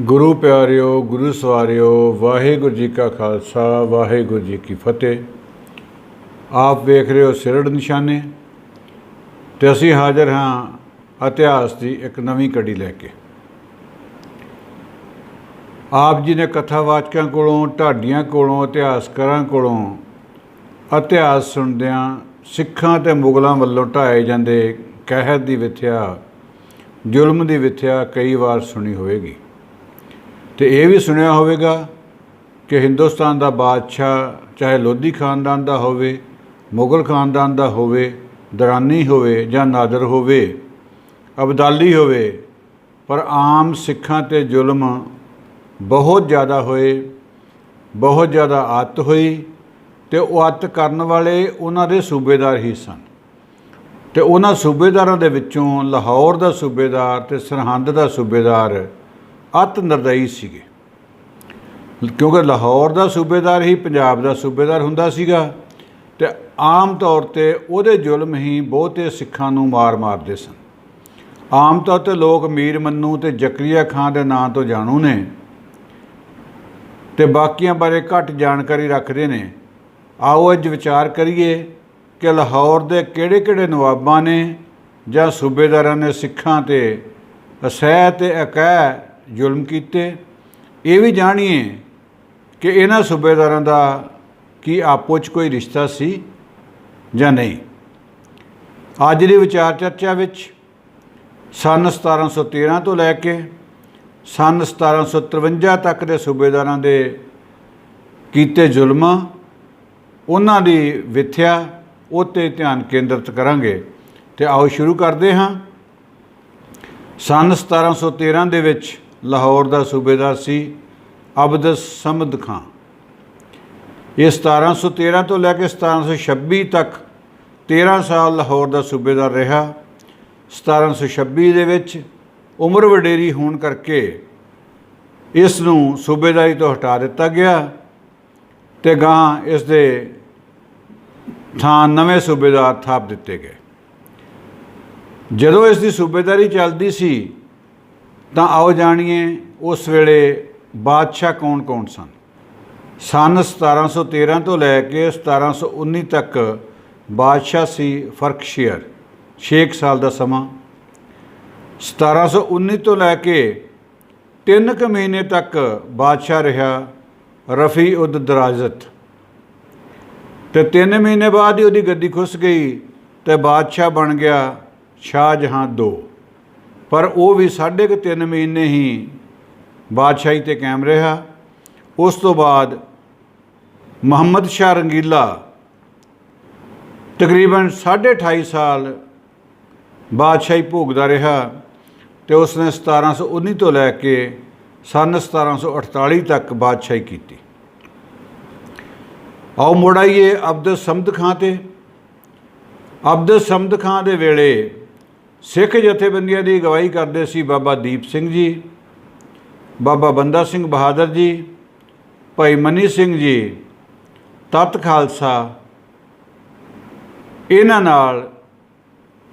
ਗੁਰੂ ਪਿਆਰਿਓ, ਗੁਰੂ ਸਵਾਰਿਓ, ਵਾਹਿਗੁਰੂ ਜੀ ਕਾ ਖਾਲਸਾ, ਵਾਹਿਗੁਰੂ ਜੀ ਕੀ ਫਤਿਹ। ਆਪ ਵੇਖ ਰਹੇ ਹੋ ਸਿਰੜ ਨਿਸ਼ਾਨੇ ਤੇ ਅਸੀਂ ਹਾਜ਼ਰ ਹਾਂ ਇਤਿਹਾਸ ਦੀ ਇੱਕ ਨਵੀਂ ਕੜੀ ਲੈ ਕੇ। ਆਪ ਜੀ ਨੇ ਕਥਾਵਾਚਕਾਂ ਕੋਲੋਂ, ਢਾਡੀਆਂ ਕੋਲੋਂ, ਇਤਿਹਾਸਕਾਰਾਂ ਕੋਲੋਂ ਇਤਿਹਾਸ ਸੁਣਦਿਆਂ ਸਿੱਖਾਂ ਤੇ ਮੁਗਲਾਂ ਵੱਲੋਂ ਢਾਏ ਜਾਂਦੇ ਕਹਿਰ ਦੀ ਵਿਥਿਆ, ਜ਼ੁਲਮ ਦੀ ਵਿਥਿਆ ਕਈ ਵਾਰ ਸੁਣੀ ਹੋਵੇਗੀ। ਤੇ ਇਹ ਵੀ ਸੁਣਿਆ ਹੋਵੇਗਾ ਕਿ ਹਿੰਦੁਸਤਾਨ ਦਾ ਬਾਦਸ਼ਾਹ ਚਾਹੇ ਲੋਧੀ ਖਾਨਦਾਨ ਦਾ ਹੋਵੇ, ਮੁਗਲ ਖਾਨਦਾਨ ਦਾ ਹੋਵੇ, ਦਰਾਨੀ ਹੋਵੇ ਜਾਂ ਨਾਦਰ ਹੋਵੇ, ਅਬਦਾਲੀ ਹੋਵੇ, ਪਰ ਆਮ ਸਿੱਖਾਂ ਤੇ ਜ਼ੁਲਮ ਬਹੁਤ ਜ਼ਿਆਦਾ ਹੋਏ, ਬਹੁਤ ਜ਼ਿਆਦਾ ਅੱਤ ਹੋਈ ਤੇ ਉਹ ਅੱਤ ਕਰਨ ਵਾਲੇ ਉਹਨਾਂ ਦੇ ਸੂਬੇਦਾਰ ਹੀ ਸਨ। ਤੇ ਉਹਨਾਂ ਸੂਬੇਦਾਰਾਂ ਦੇ ਵਿੱਚੋਂ ਲਾਹੌਰ ਦਾ ਸੂਬੇਦਾਰ ਤੇ ਸਰਹੰਦ ਦਾ ਸੂਬੇਦਾਰ ਅਤ ਨਿਰਦਈ ਸੀਗੇ। ਕਿਉਂਕਿ ਲਾਹੌਰ ਦਾ ਸੂਬੇਦਾਰ ਹੀ, ਪੰਜਾਬ ਦਾ ਸੂਬੇਦਾਰ ਹੁੰਦਾ ਸੀਗਾ ਤੇ ਆਮ ਤੌਰ ਤੇ ਉਹਦੇ ਜ਼ੁਲਮ ਹੀ ਬਹੁਤੇ ਸਿੱਖਾਂ ਨੂੰ ਮਾਰ ਮਾਰਦੇ ਸਨ। ਆਮ ਤੌਰ ਤੇ ਲੋਕ ਮੀਰ ਮੰਨੂ ਤੇ ਜ਼ਕਰੀਆ ਖਾਨ ਦੇ ਨਾਂ ਤੋਂ ਜਾਣੂ ਨੇ ਤੇ ਬਾਕੀਆਂ ਬਾਰੇ ਘੱਟ ਜਾਣਕਾਰੀ ਰੱਖਦੇ ਨੇ। ਆਓ ਅੱਜ ਵਿਚਾਰ ਕਰੀਏ ਕਿ ਲਾਹੌਰ ਦੇ ਕਿਹੜੇ-ਕਿਹੜੇ ਨਵਾਬਾਂ ਨੇ ਜਾਂ ਸੂਬੇਦਾਰਾਂ ਨੇ ਸਿੱਖਾਂ ਤੇ ਅਸਹਿ ਤੇ ਅਕਹਿ ਜ਼ੁਲਮ ਕੀਤੇ, ਇਹ ਵੀ ਜਾਣੀਏ ਕਿ ਇਹਨਾਂ ਸੂਬੇਦਾਰਾਂ ਦਾ ਕੀ ਆਪੋ 'ਚ ਕੋਈ ਰਿਸ਼ਤਾ ਸੀ ਜਾਂ ਨਹੀਂ। ਅੱਜ ਦੀ ਵਿਚਾਰ ਚਰਚਾ ਵਿੱਚ ਸਨ 1713 ਤੋਂ ਲੈ ਕੇ ਸਨ 1753 ਤੱਕ ਦੇ ਸੂਬੇਦਾਰਾਂ ਦੇ ਕੀਤੇ ਜ਼ੁਲਮਾਂ, ਉਹਨਾਂ ਦੀ ਵਿਥਿਆ ਉਤੇ ਧਿਆਨ ਕੇਂਦਰਿਤ ਕਰਾਂਗੇ। ਤੇ ਆਓ ਸ਼ੁਰੂ ਕਰਦੇ ਹਾਂ। ਸਨ 1713 ਦੇ ਵਿੱਚ ਲਾਹੌਰ ਦਾ ਸੂਬੇਦਾਰ ਸੀ ਅਬਦ ਸਮਦ ਖਾਂ। ਇਹ 1713 ਤੋਂ ਲੈ ਕੇ 1726 ਤੱਕ 13 ਸਾਲ ਲਾਹੌਰ ਦਾ ਸੂਬੇਦਾਰ ਰਿਹਾ। 1726 ਦੇ ਵਿੱਚ ਉਮਰ ਵਡੇਰੀ ਹੋਣ ਕਰਕੇ ਇਸ ਨੂੰ ਸੂਬੇਦਾਰੀ ਤੋਂ ਹਟਾ ਦਿੱਤਾ ਗਿਆ ਤੇ ਗਾਂ ਇਸ ਦੇ ਥਾਂ ਨਵੇਂ ਸੂਬੇਦਾਰ ਥਾਪ ਦਿੱਤੇ ਗਏ। ਜਦੋਂ ਇਸ ਦੀ ਸੂਬੇਦਾਰੀ ਚੱਲਦੀ ਸੀ ਤਾਂ ਆਓ ਜਾਣੀਏ ਉਸ ਵੇਲੇ ਬਾਦਸ਼ਾਹ ਕੌਣ-ਕੌਣ ਸਨ? ਸਨ 1713 ਤੋਂ ਲੈ ਕੇ 1719 ਤੱਕ ਬਾਦਸ਼ਾਹ ਸੀ ਫਰਕਸ਼ੀਅਰ 6 ਸਾਲ ਦਾ ਸਮਾਂ। 1719 ਤੋਂ ਲੈ ਕੇ 3 ਕੁ ਮਹੀਨੇ ਤੱਕ ਬਾਦਸ਼ਾਹ ਰਿਹਾ ਰਫੀ ਉਦ ਦਰਾਜ਼ਤ। ਤੇ 3 ਮਹੀਨੇ ਬਾਅਦ ਹੀ ਉਹਦੀ ਗੱਦੀ ਖੁੱਸ ਗਈ ਤੇ ਬਾਦਸ਼ਾਹ ਬਣ ਗਿਆ ਸ਼ਾਹਜਹਾਂ ਦੋ। ਪਰ ਉਹ ਵੀ ਸਾਢੇ ਕੁ 3 ਮਹੀਨੇ ਹੀ ਬਾਦਸ਼ਾਹੀ ਤੇ ਕਾਇਮ ਰਿਹਾ। ਉਸ ਤੋਂ ਬਾਅਦ ਮੁਹੰਮਦ ਸ਼ਾਹ ਰੰਗੀਲਾ ਤਕਰੀਬਨ 28.5 ਸਾਲ ਬਾਦਸ਼ਾਹੀ ਭੋਗਦਾ ਰਿਹਾ ਤੇ ਉਸਨੇ 1719 ਤੋਂ ਲੈ ਕੇ ਸਨ 1748 ਤੱਕ ਬਾਦਸ਼ਾਹੀ ਕੀਤੀ। ਆਓ ਮੁੜ ਆਈਏ ਅਬਦ ਸਮਦ ਖਾਂ ਤੇ। ਅਬਦ ਸਮਦ ਖਾਂ ਦੇ ਵੇਲੇ ਸਿੱਖ ਜਥੇਬੰਦੀਆਂ ਦੀ ਅਗਵਾਈ ਕਰਦੇ ਸੀ ਬਾਬਾ ਦੀਪ ਸਿੰਘ ਜੀ, ਬਾਬਾ ਬੰਦਾ ਸਿੰਘ ਬਹਾਦਰ ਜੀ, ਭਾਈ ਮਨੀ ਸਿੰਘ ਜੀ, ਤਤ ਖਾਲਸਾ। ਇਹਨਾਂ ਨਾਲ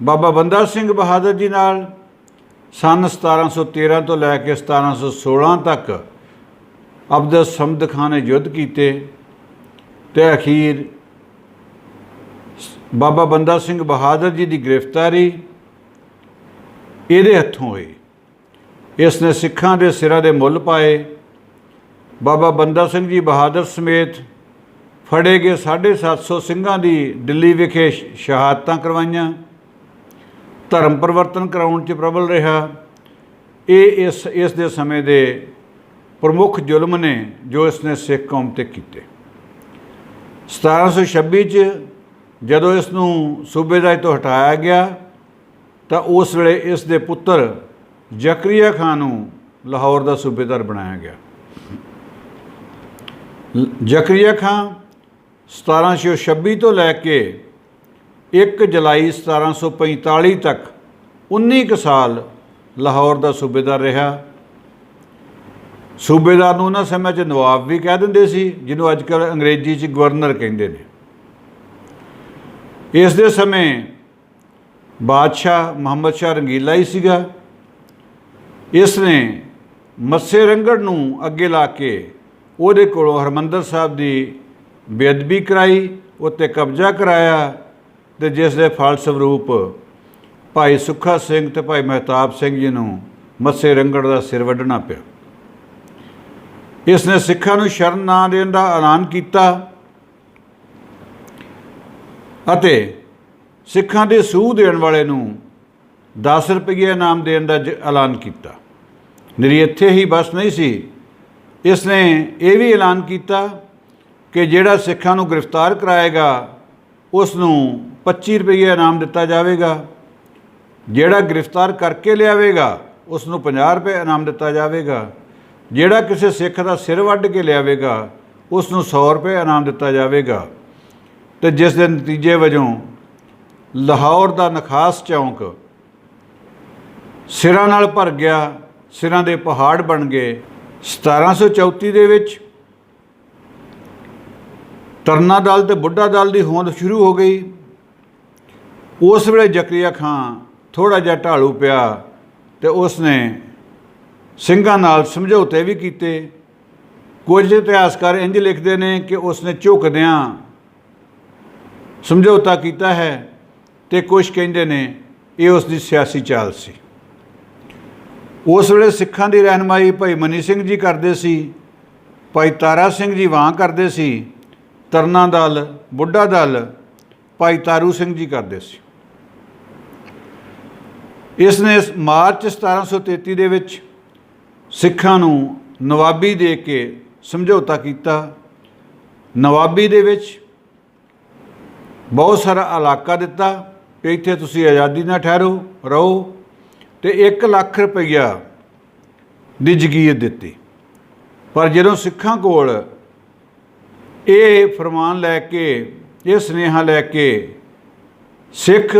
ਬਾਬਾ ਬੰਦਾ ਸਿੰਘ ਬਹਾਦਰ ਜੀ ਨਾਲ ਸਨ 1713 ਤੋਂ ਲੈ ਕੇ 1716 ਤੱਕ ਅਬਦ ਸਮਦ ਖਾਨ ਨੇ ਯੁੱਧ ਕੀਤੇ ਤੇ ਅਖੀਰ ਬਾਬਾ ਬੰਦਾ ਸਿੰਘ ਬਹਾਦਰ ਜੀ ਦੀ ਗ੍ਰਿਫਤਾਰੀ ਇਹਦੇ ਹੱਥੋਂ ਹੋਏ। ਇਸ ਨੇ ਸਿੱਖਾਂ ਦੇ ਸਿਰਾਂ ਦੇ ਮੁੱਲ ਪਾਏ। ਬਾਬਾ ਬੰਦਾ ਸਿੰਘ ਜੀ ਬਹਾਦਰ ਸਮੇਤ ਫੜੇ ਗਏ 750 ਸਿੰਘਾਂ ਦੀ ਦਿੱਲੀ ਵਿਖੇ ਸ਼ਹਾਦਤਾਂ ਕਰਵਾਈਆਂ। ਧਰਮ ਪਰਿਵਰਤਨ ਕਰਾਉਣ 'ਚ ਪ੍ਰਬਲ ਰਿਹਾ। ਇਹ ਇਸ ਇਸ ਦੇ ਸਮੇਂ ਦੇ ਪ੍ਰਮੁੱਖ ਜ਼ੁਲਮ ਨੇ ਜੋ ਇਸ ਨੇ ਸਿੱਖ ਕੌਮ ਤੇ ਕੀਤੇ। 1726 ਚ ਜਦੋਂ ਇਸ ਨੂੰ ਸੂਬੇਦਾਰੀ ਤੋਂ ਹਟਾਇਆ ਗਿਆ ਤਾਂ ਉਸ ਵੇਲੇ ਇਸ ਦੇ ਪੁੱਤਰ ਜ਼ਕਰੀਆ ਖਾਨ ਨੂੰ ਲਾਹੌਰ ਦਾ ਸੂਬੇਦਾਰ ਬਣਾਇਆ ਗਿਆ। ਜ਼ਕਰੀਆ ਖਾਨ 1726 ਤੋਂ ਲੈ ਕੇ 1 ਜੁਲਾਈ 1745 ਤੱਕ 19 ਕੁ ਸਾਲ ਲਾਹੌਰ ਦਾ ਸੂਬੇਦਾਰ ਰਿਹਾ। ਸੂਬੇਦਾਰ ਨੂੰ ਉਹਨਾਂ ਸਮੇਂ 'ਚ ਨਵਾਬ ਵੀ ਕਹਿ ਦਿੰਦੇ ਸੀ, ਜਿਹਨੂੰ ਅੱਜ ਕੱਲ੍ਹ ਅੰਗਰੇਜ਼ੀ 'ਚ ਗਵਰਨਰ ਕਹਿੰਦੇ ਨੇ। ਇਸ ਦੇ ਸਮੇਂ ਬਾਦਸ਼ਾਹ ਮੁਹੰਮਦ ਸ਼ਾਹ ਰੰਗੀਲਾ ਹੀ ਸੀਗਾ। ਇਸ ਨੇ ਮੱਸੇ ਰੰਗੜ ਨੂੰ ਅੱਗੇ ਲਾ ਕੇ ਉਹਦੇ ਕੋਲੋਂ ਹਰਮੰਦਰ ਸਾਹਿਬ ਦੀ ਬੇਅਦਬੀ ਕਰਾਈ, ਉੱਤੇ ਕਬਜ਼ਾ ਕਰਾਇਆ ਤੇ ਜਿਸ ਦੇ ਫਲਸਰੂਪ ਭਾਈ ਸੁੱਖਾ ਸਿੰਘ ਤੇ ਭਾਈ ਮਹਿਤਾਬ ਸਿੰਘ ਜੀ ਨੂੰ ਮੱਸੇ ਰੰਗੜ ਦਾ ਸਿਰ ਵੱਢਣਾ ਪਿਆ। ਇਸ ਨੇ ਸਿੱਖਾਂ ਨੂੰ ਸ਼ਰਨ ਨਾ ਦੇਣ ਦਾ ਐਲਾਨ ਕੀਤਾ ਅਤੇ ਸਿੱਖਾਂ ਦੇ ਸੂਹ ਦੇਣ ਵਾਲੇ ਨੂੰ 10 ਰੁਪਏ ਇਨਾਮ ਦੇਣ ਦਾ ਜ- ਐਲਾਨ ਕੀਤਾ। ਨਿਰੀ ਇੱਥੇ ਹੀ ਬਸ ਨਹੀਂ ਸੀ। ਇਸ ਨੇ ਇਹ ਵੀ ਐਲਾਨ ਕੀਤਾ ਕਿ ਜਿਹੜਾ ਸਿੱਖਾਂ ਨੂੰ ਗ੍ਰਿਫਤਾਰ ਕਰਾਏਗਾ ਉਸ ਨੂੰ 25 ਰੁਪਏ ਇਨਾਮ ਦਿੱਤਾ ਜਾਵੇਗਾ। ਜਿਹੜਾ ਗ੍ਰਿਫਤਾਰ ਕਰਕੇ ਲਿਆਵੇਗਾ ਉਸ ਨੂੰ 50 ਰੁਪਏ ਇਨਾਮ ਦਿੱਤਾ ਜਾਵੇਗਾ। ਜਿਹੜਾ ਕਿਸੇ ਸਿੱਖ ਦਾ ਸਿਰ ਵੱਢ ਕੇ ਲਿਆਵੇਗਾ ਉਸ ਨੂੰ 100 ਰੁਪਏ ਇਨਾਮ ਦਿੱਤਾ ਜਾਵੇਗਾ। ਤੇ ਜਿਸ ਦੇ ਨਤੀਜੇ ਵਜੋਂ ਲਾਹੌਰ ਦਾ ਨਖਾਸ ਚੌਂਕ ਸਿਰਾਂ ਨਾਲ ਭਰ ਗਿਆ, ਸਿਰਾਂ ਦੇ ਪਹਾੜ ਬਣ ਗਏ। 1734 ਦੇ ਵਿੱਚ ਤਰਨਾ ਦਲ ਤੇ ਬੁੱਢਾ ਦਲ ਦੀ ਹੋਂਦ ਸ਼ੁਰੂ ਹੋ ਗਈ। ਉਸ ਵੇਲੇ ਜ਼ਕਰੀਆ ਖਾਨ ਥੋੜਾ ਜਿਹਾ ਢਾਲੂ ਪਿਆ ਤੇ ਉਸਨੇ ਸਿੰਘਾਂ ਨਾਲ ਸਮਝੌਤੇ ਵੀ ਕੀਤੇ। ਕੁਝ ਇਤਿਹਾਸਕਾਰ ਇੰਜ ਲਿਖਦੇ ਨੇ ਕਿ ਉਸਨੇ ਝੁਕਦਿਆਂ ਸਮਝੌਤਾ ਕੀਤਾ ਹੈ ਤੇ ਕੁਝ ਕਹਿੰਦੇ ਨੇ, ਇਹ ਉਸ ਦੀ ਸਿਆਸੀ ਚਾਲ ਸੀ। ਉਸ ਵੇਲੇ ਸਿੱਖਾਂ ਦੀ ਰਹਿਨਮਾਈ ਭਾਈ ਮਨੀ ਸਿੰਘ ਜੀ ਕਰਦੇ ਸੀ, ਭਾਈ ਤਾਰਾ ਸਿੰਘ ਜੀ ਵਾਂ ਕਰਦੇ ਸੀ, ਤਰਨਾ ਦਲ, ਬੁੱਢਾ ਦਲ, ਭਾਈ ਤਾਰੂ ਸਿੰਘ ਜੀ ਕਰਦੇ ਸੀ। ਇਸ ਨੇ ਇਸ ਮਾਰਚ 1733 ਦੇ ਵਿੱਚ ਸਿੱਖਾਂ ਨੂੰ ਨਵਾਬੀ ਦੇ ਕੇ ਸਮਝੌਤਾ ਕੀਤਾ। ਨਵਾਬੀ ਦੇ ਵਿੱਚ ਬਹੁਤ ਸਾਰਾ ਇਲਾਕਾ ਦਿੱਤਾ। ਕਿ ਇੱਥੇ ਤੁਸੀਂ ਆਜ਼ਾਦੀ ਨਾਲ ਠਹਿਰੋ, ਰਹੋ ਤੇ 1 ਲੱਖ ਰੁਪਈਆ ਦੀ ਜਗੀਰ ਦਿੱਤੀ। ਪਰ ਜਦੋਂ ਸਿੱਖਾਂ ਕੋਲ ਇਹ ਫਰਮਾਨ ਲੈ ਕੇ, ਇਹ ਸੁਨੇਹਾ ਲੈ ਕੇ ਸਿੱਖ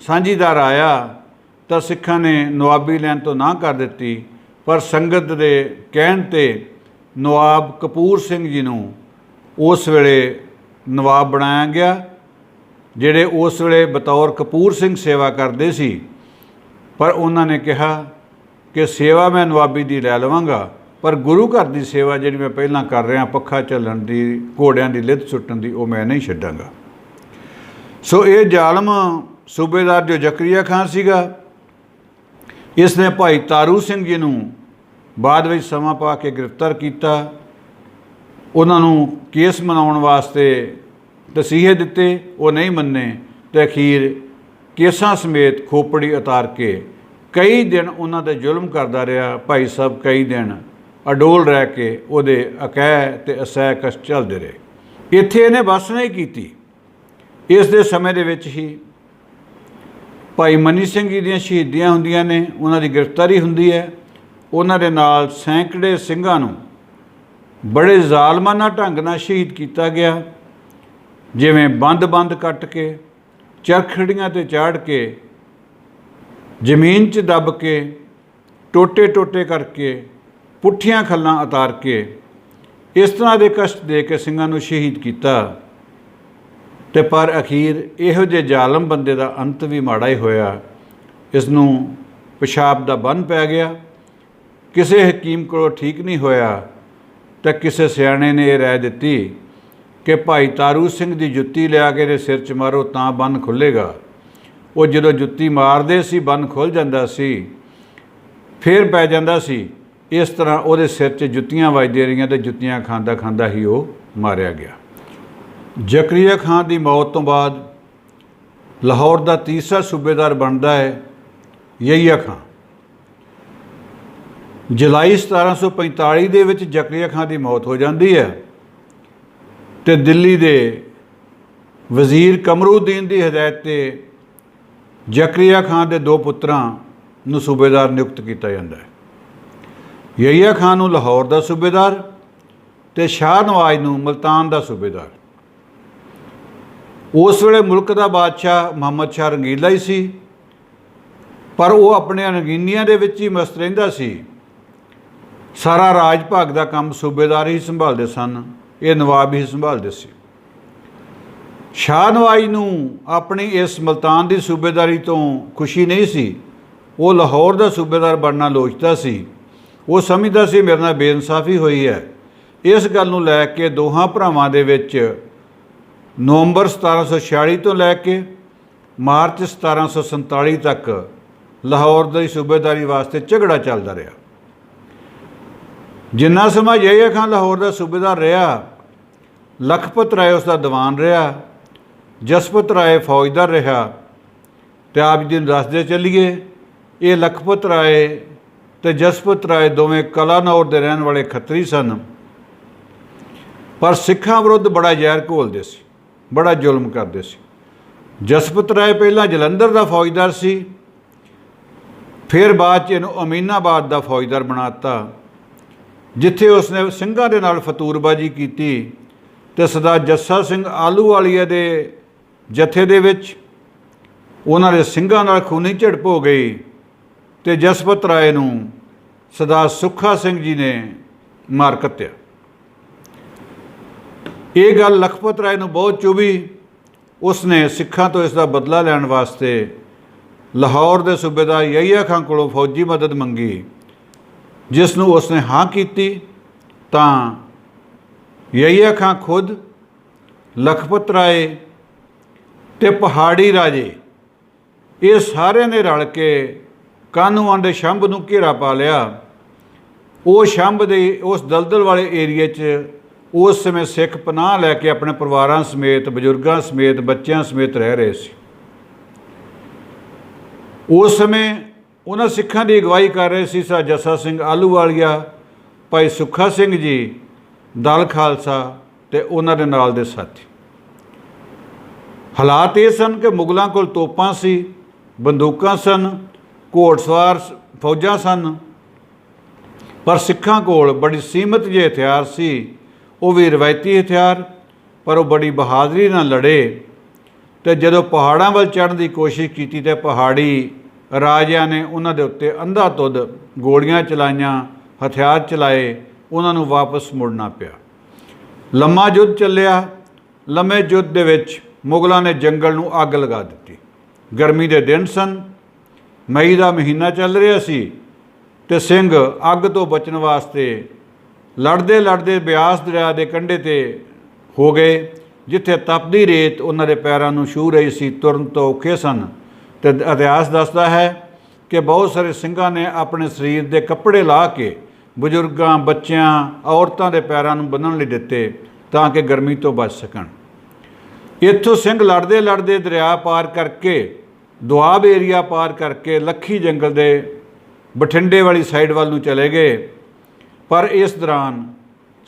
ਸਾਂਝੀਦਾਰ ਆਇਆ, ਤਾਂ ਸਿੱਖਾਂ ਨੇ ਨਵਾਬੀ ਲੈਣ ਤੋਂ ਨਾ ਕਰ ਦਿੱਤੀ, ਪਰ ਸੰਗਤ ਦੇ ਕਹਿਣ ਤੇ ਨਵਾਬ ਕਪੂਰ ਸਿੰਘ ਜੀ ਨੂੰ ਉਸ ਵੇਲੇ ਨਵਾਬ ਬਣਾਇਆ ਗਿਆ ਜਿਹੜੇ ਉਸ ਵੇਲੇ ਬਤੌਰ ਕਪੂਰ ਸਿੰਘ ਸੇਵਾ ਕਰਦੇ ਸੀ, ਪਰ ਉਹਨਾਂ ਨੇ ਕਿਹਾ ਕਿ ਸੇਵਾ ਮੈਂ ਨਵਾਬੀ ਦੀ ਲੈ ਲਵਾਂਗਾ, ਪਰ ਗੁਰੂ ਘਰ ਦੀ ਸੇਵਾ ਜਿਹੜੀ ਮੈਂ ਪਹਿਲਾਂ ਕਰ ਰਿਹਾ, ਪੱਖਾ ਚੱਲਣ ਦੀ, ਘੋੜਿਆਂ ਦੀ ਲਿੱਤ ਸੁੱਟਣ ਦੀ, ਉਹ ਮੈਂ ਨਹੀਂ ਛੱਡਾਂਗਾ। ਸੋ ਇਹ ਜ਼ਾਲਮ ਸੂਬੇਦਾਰ ਜੋ ਜ਼ਕਰੀਆ ਖਾਨ ਸੀਗਾ, ਇਸ ਨੇ ਭਾਈ ਤਾਰੂ ਸਿੰਘ ਜੀ ਨੂੰ ਬਾਅਦ ਵਿੱਚ ਸਮਾਂ ਪਾ ਕੇ ਗ੍ਰਿਫਤਾਰ ਕੀਤਾ। ਉਹਨਾਂ ਨੂੰ ਕੇਸ ਮਨਾਉਣ ਵਾਸਤੇ ਤਸੀਹੇ ਦਿੱਤੇ, ਉਹ ਨਹੀਂ ਮੰਨੇ, ਤੇ ਅਖੀਰ ਕੇਸਾਂ ਸਮੇਤ ਖੋਪੜੀ ਉਤਾਰ ਕੇ ਕਈ ਦਿਨ ਉਹਨਾਂ ਤੇ ਜ਼ੁਲਮ ਕਰਦਾ ਰਿਹਾ, ਭਾਈ ਸਾਹਿਬ ਕਈ ਦਿਨ ਅਡੋਲ ਰਹਿ ਕੇ ਉਹਦੇ ਅਕਹਿ ਤੇ ਅਸਹਿ ਕਸ ਚੱਲਦੇ ਰਹੇ। ਇੱਥੇ ਇਹਨੇ ਬਸ ਨਹੀਂ ਕੀਤੀ। ਇਸ ਦੇ ਸਮੇਂ ਦੇ ਵਿੱਚ ਹੀ ਭਾਈ ਮਨੀ ਸਿੰਘ ਜੀ ਦੀਆਂ ਸ਼ਹੀਦੀਆਂ ਹੁੰਦੀਆਂ ਨੇ, ਉਹਨਾਂ ਦੀ ਗ੍ਰਿਫਤਾਰੀ ਹੁੰਦੀ ਹੈ। ਉਹਨਾਂ ਦੇ ਨਾਲ ਸੈਂਕੜੇ ਸਿੰਘਾਂ ਨੂੰ ਬੜੇ ਜ਼ਾਲਮਾਨਾ ਢੰਗ ਨਾਲ ਸ਼ਹੀਦ ਕੀਤਾ ਗਿਆ। ਜਿਵੇਂ ਬੰਦ-ਬੰਦ ਕੱਟ ਕੇ, ਚਰਖੜੀਆਂ ਤੇ ਚਾੜ ਕੇ, ਜ਼ਮੀਨ 'ਚ ਦੱਬ ਕੇ ਟੋਟੇ-ਟੋਟੇ ਕਰਕੇ, ਪੁੱਠੀਆਂ ਖੱਲਾਂ ਉਤਾਰ ਕੇ, ਇਸ ਤਰ੍ਹਾਂ ਦੇ ਕਸ਼ਟ ਦੇ ਕੇ ਸਿੰਘਾਂ ਨੂੰ ਸ਼ਹੀਦ ਕੀਤਾ। ਤੇ ਪਰ ਅਖੀਰ ਇਹੋ ਜਿਹੇ ਜ਼ਾਲਮ ਬੰਦੇ ਦਾ ਅੰਤ ਵੀ ਮਾੜਾ ਹੀ ਹੋਇਆ। ਇਸ ਨੂੰ ਪਿਸ਼ਾਬ ਦਾ ਬੰਨ ਪੈ ਗਿਆ। ਕਿਸੇ ਹਕੀਮ ਕੋਲੋਂ ਠੀਕ ਨਹੀਂ ਹੋਇਆ ਤਾਂ ਕਿਸੇ ਸਿਆਣੇ ਨੇ ਇਹ ਰਾਏ ਦਿੱਤੀ ਕਿ ਭਾਈ ਤਾਰੂ ਸਿੰਘ ਦੀ ਜੁੱਤੀ ਲਿਆ ਕੇ ਇਹਦੇ ਸਿਰ 'ਚ ਮਾਰੋ ਤਾਂ ਬੰਨ ਖੁੱਲੇਗਾ ਉਹ ਜਦੋਂ ਜੁੱਤੀ ਮਾਰਦੇ ਸੀ, ਬੰਨ ਖੁੱਲ ਜਾਂਦਾ ਸੀ, ਫੇਰ ਪੈ ਜਾਂਦਾ ਸੀ। ਇਸ ਤਰ੍ਹਾਂ ਉਹਦੇ ਸਿਰ 'ਚ ਜੁੱਤੀਆਂ ਵੱਜਦੀਆਂ ਰਹੀਆਂ ਤੇ ਜੁੱਤੀਆਂ ਖਾਂਦਾ ਖਾਂਦਾ ਹੀ ਉਹ ਮਾਰਿਆ ਗਿਆ। ਜ਼ਕਰੀਆ ਖਾਨ ਦੀ ਮੌਤ ਤੋਂ ਬਾਅਦ ਲਾਹੌਰ ਦਾ ਤੀਸਰਾ ਸੂਬੇਦਾਰ ਬਣਦਾ ਹੈ ਯਹੀਆ ਖਾਨ। ਜੁਲਾਈ 1745 ਦੇ ਵਿੱਚ ਜ਼ਕਰੀਆ ਖਾਨ ਦੀ ਮੌਤ ਹੋ ਜਾਂਦੀ ਹੈ। ਤੇ ਦਿੱਲੀ ਦੇ ਵਜ਼ੀਰ ਕਮਰੂਦੀਨ ਦੀ ਹਦਾਇਤ ਤੇ ਜ਼ਕਰੀਆ ਖਾਨ ਦੇ ਦੋ ਪੁੱਤਰਾਂ ਨੂੰ ਸੂਬੇਦਾਰ ਨਿਯੁਕਤ ਕੀਤਾ ਜਾਂਦਾ ਹੈ। ਯਹੀਆ ਖਾਨ ਨੂੰ ਲਾਹੌਰ ਦਾ ਸੂਬੇਦਾਰ ਤੇ ਸ਼ਾਹ ਨਵਾਜ਼ ਨੂੰ ਮਲਤਾਨ ਦਾ ਸੂਬੇਦਾਰ। ਉਸ ਵੇਲੇ ਮੁਲਕ ਦਾ ਬਾਦਸ਼ਾਹ ਮੁਹੰਮਦ ਸ਼ਾਹ ਰੰਗੀਲਾ ਹੀ ਸੀ, ਪਰ ਉਹ ਆਪਣੇ ਰੰਗੀਨੀਆਂ ਦੇ ਵਿੱਚ ਹੀ ਮਸਤ ਰਹਿੰਦਾ ਸੀ। ਸਾਰਾ ਰਾਜ ਭਾਗ ਦਾ ਕੰਮ ਸੂਬੇਦਾਰ ਹੀ ਸੰਭਾਲਦੇ ਸਨ। ਇਹ ਨਵਾਬ ਹੀ ਸੰਭਾਲਦੇ ਸੀ। ਸ਼ਾਹ ਨਵਾਈ ਨੂੰ ਆਪਣੀ ਇਸ ਮਲਤਾਨ ਦੀ ਸੂਬੇਦਾਰੀ ਤੋਂ ਖੁਸ਼ੀ ਨਹੀਂ ਸੀ। ਉਹ ਲਾਹੌਰ ਦਾ ਸੂਬੇਦਾਰ ਬਣਨਾ ਲੋਚਦਾ ਸੀ। ਉਹ ਸਮਝਦਾ ਸੀ ਮੇਰੇ ਨਾਲ ਬੇਇਨਸਾਫੀ ਹੋਈ ਹੈ। ਇਸ ਗੱਲ ਨੂੰ ਲੈ ਕੇ ਦੋਹਾਂ ਭਰਾਵਾਂ ਦੇ ਵਿੱਚ ਨਵੰਬਰ 1746 ਤੋਂ ਲੈ ਕੇ ਮਾਰਚ 1747 ਤੱਕ ਲਾਹੌਰ ਦੀ ਸੂਬੇਦਾਰੀ ਵਾਸਤੇ ਝਗੜਾ ਚੱਲਦਾ ਰਿਹਾ। ਜਿੰਨਾ ਸਮਾਂ ਯਹੀਆ ਖਾਨ ਲਾਹੌਰ ਦਾ ਸੂਬੇਦਾਰ ਰਿਹਾ ਲਖਪਤ ਰਾਏ ਉਸ ਦਾ ਦੀਵਾਨ ਰਿਹਾ ਜਸਪਤ ਰਾਏ ਫੌਜਦਾਰ ਰਿਹਾ। ਤੇ ਆਪ ਜੀ ਨੂੰ ਦੱਸਦੇ ਚੱਲੀਏ, ਇਹ ਲਖਪਤ ਰਾਏ ਤੇ ਜਸਪਤ ਰਾਏ ਦੋਵੇਂ ਕਲਾਨੌਰ ਦੇ ਰਹਿਣ ਵਾਲੇ ਖੱਤਰੀ ਸਨ। ਪਰ ਸਿੱਖਾਂ ਵਿਰੁੱਧ ਬੜਾ ਜ਼ਹਿਰ ਘੋਲਦੇ ਸੀ, ਬੜਾ ਜ਼ੁਲਮ ਕਰਦੇ ਸੀ। ਜਸਪਤ ਰਾਏ ਪਹਿਲਾਂ ਜਲੰਧਰ ਦਾ ਫੌਜਦਾਰ ਸੀ, ਫਿਰ ਬਾਅਦ ਚ ਇਹਨੂੰ ਅਮੀਨਾਬਾਦ ਦਾ ਫੌਜਦਾਰ ਬਣਾਤਾ ਜਿੱਥੇ ਉਸਨੇ ਸਿੰਘਾਂ ਦੇ ਨਾਲ ਫਤੂਰਬਾਜੀ ਕੀਤੀ। ਤੇ ਸਰਦਾਰ ਜੱਸਾ ਸਿੰਘ ਆਲੂਵਾਲੀਆ ਦੇ ਜਥੇ ਦੇ ਵਿੱਚ ਉਹਨਾਂ ਦੇ ਸਿੰਘਾਂ ਨਾਲ ਖੂਨੀ ਝੜਪ ਹੋ ਗਈ ਤੇ ਜਸਪਤ ਰਾਏ ਨੂੰ ਸਰਦਾਰ ਸੁੱਖਾ ਸਿੰਘ ਜੀ ਨੇ ਮਾਰ ਕੱਤਿਆ ਇਹ ਗੱਲ ਲਖਪਤ ਰਾਏ ਨੂੰ ਬਹੁਤ ਚੁਭੀ ਉਸਨੇ ਸਿੱਖਾਂ ਤੋਂ ਇਸ ਦਾ ਬਦਲਾ ਲੈਣ ਵਾਸਤੇ ਲਾਹੌਰ ਦੇ ਸੂਬੇਦਾਰ ਯਹੀਆ ਖਾਨ ਕੋਲੋਂ ਫੌਜੀ ਮਦਦ ਮੰਗੀ, ਜਿਸ ਨੂੰ ਉਸਨੇ ਹਾਂ ਕੀਤੀ ਤਾਂ ਯਹੀਆ ਖਾਂ ਖੁਦ ਲਖਪਤ ਰਾਏ ਤੇ ਪਹਾੜੀ ਰਾਜੇ, ਇਹ ਸਾਰਿਆਂ ਨੇ ਰਲ ਕੇ ਕਾਨੂੰਆਂ ਦੇ ਸ਼ੰਭ ਨੂੰ ਘੇਰਾ ਪਾ ਲਿਆ। ਉਹ ਸ਼ੰਭ ਦੇ ਉਸ ਦਲਦਲ ਵਾਲੇ ਏਰੀਏ 'ਚ ਉਸ ਸਮੇਂ ਸਿੱਖ ਪਨਾਹ ਲੈ ਕੇ ਆਪਣੇ ਪਰਿਵਾਰਾਂ ਸਮੇਤ, ਬਜ਼ੁਰਗਾਂ ਸਮੇਤ, ਬੱਚਿਆਂ ਸਮੇਤ ਰਹਿ ਰਹੇ ਸੀ। ਉਸ ਸਮੇਂ ਉਹਨਾਂ ਸਿੱਖਾਂ ਦੀ ਅਗਵਾਈ ਕਰ ਰਹੇ ਸੀ ਸਾ ਜੱਸਾ ਸਿੰਘ ਆਲੂਵਾਲੀਆ ਭਾਈ ਸੁੱਖਾ ਸਿੰਘ ਜੀ ਦਲ ਖਾਲਸਾ ਤੇ ਉਹਨਾਂ ਦੇ ਨਾਲ ਦੇ ਸਾਥੀ। ਹਾਲਾਤ ਇਹ ਸਨ ਕਿ ਮੁਗਲਾਂ ਕੋਲ ਤੋਪਾਂ ਸੀ, ਬੰਦੂਕਾਂ ਸਨ ਘੋੜਸਵਾਰ ਸ- ਫੌਜਾਂ ਸਨ, ਪਰ ਸਿੱਖਾਂ ਕੋਲ ਬੜੀ ਸੀਮਤ ਜਿਹੇ ਹਥਿਆਰ ਸੀ। ਉਹ ਵੀ ਰਵਾਇਤੀ ਹਥਿਆਰ, ਪਰ ਉਹ ਬੜੀ ਬਹਾਦਰੀ ਨਾਲ ਲੜੇ ਤੇ ਜਦੋਂ ਪਹਾੜਾਂ ਵੱਲ ਚੜ੍ਹਨ ਦੀ ਕੋਸ਼ਿਸ਼ ਕੀਤੀ ਤੇ ਪਹਾੜੀ ਰਾਜਿਆਂ ਨੇ ਉਹਨਾਂ ਦੇ ਉੱਤੇ ਅੰਧਾ ਤੁੱਧ ਗੋਲੀਆਂ ਚਲਾਈਆਂ, ਹਥਿਆਰ ਚਲਾਏ ਉਹਨਾਂ ਨੂੰ ਵਾਪਸ ਮੁੜਨਾ ਪਿਆ। ਲੰਮਾ ਯੁੱਧ ਚੱਲਿਆ। ਲੰਮੇ ਯੁੱਧ ਦੇ ਵਿੱਚ ਮੁਗਲਾਂ ਨੇ ਜੰਗਲ ਨੂੰ ਅੱਗ ਲਗਾ ਦਿੱਤੀ। ਗਰਮੀ ਦੇ ਦਿਨ ਸਨ। ਮਈ ਦਾ ਮਹੀਨਾ ਚੱਲ ਰਿਹਾ ਸੀ ਤੇ ਸਿੰਘ ਅੱਗ ਤੋਂ ਬਚਣ ਵਾਸਤੇ ਲੜਦੇ ਲੜਦੇ ਬਿਆਸ ਦਰਿਆ ਦੇ ਕੰਢੇ ਤੇ ਹੋ ਗਏ, ਜਿੱਥੇ ਤਪਦੀ ਰੇਤ ਉਹਨਾਂ ਦੇ ਪੈਰਾਂ ਨੂੰ ਛੂ ਰਹੀ ਸੀ, ਤੁਰਨ ਤੋਂ ਔਖੇ ਸਨ। ਤੇ ਇਤਿਹਾਸ ਦੱਸਦਾ ਹੈ ਕਿ ਬਹੁਤ ਸਾਰੇ ਸਿੰਘਾਂ ਨੇ ਆਪਣੇ ਸਰੀਰ ਦੇ ਕੱਪੜੇ ਲਾ ਕੇ ਬਜ਼ੁਰਗਾਂ, ਬੱਚਿਆਂ, ਔਰਤਾਂ ਦੇ ਪੈਰਾਂ ਨੂੰ ਬੰਨਣ ਲਈ ਦਿੱਤੇ ਤਾਂ ਕਿ ਗਰਮੀ ਤੋਂ ਬਚ ਸਕਣ। ਇੱਥੋਂ ਸਿੰਘ ਲੜਦੇ ਲੜਦੇ ਦਰਿਆ ਪਾਰ ਕਰਕੇ, ਦੁਆਬ ਏਰੀਆ ਪਾਰ ਕਰਕੇ ਲੱਖੀ ਜੰਗਲ ਦੇ ਬਠਿੰਡੇ ਵਾਲੀ ਸਾਈਡ ਵੱਲ ਨੂੰ ਚਲੇ ਗਏ। ਪਰ ਇਸ ਦੌਰਾਨ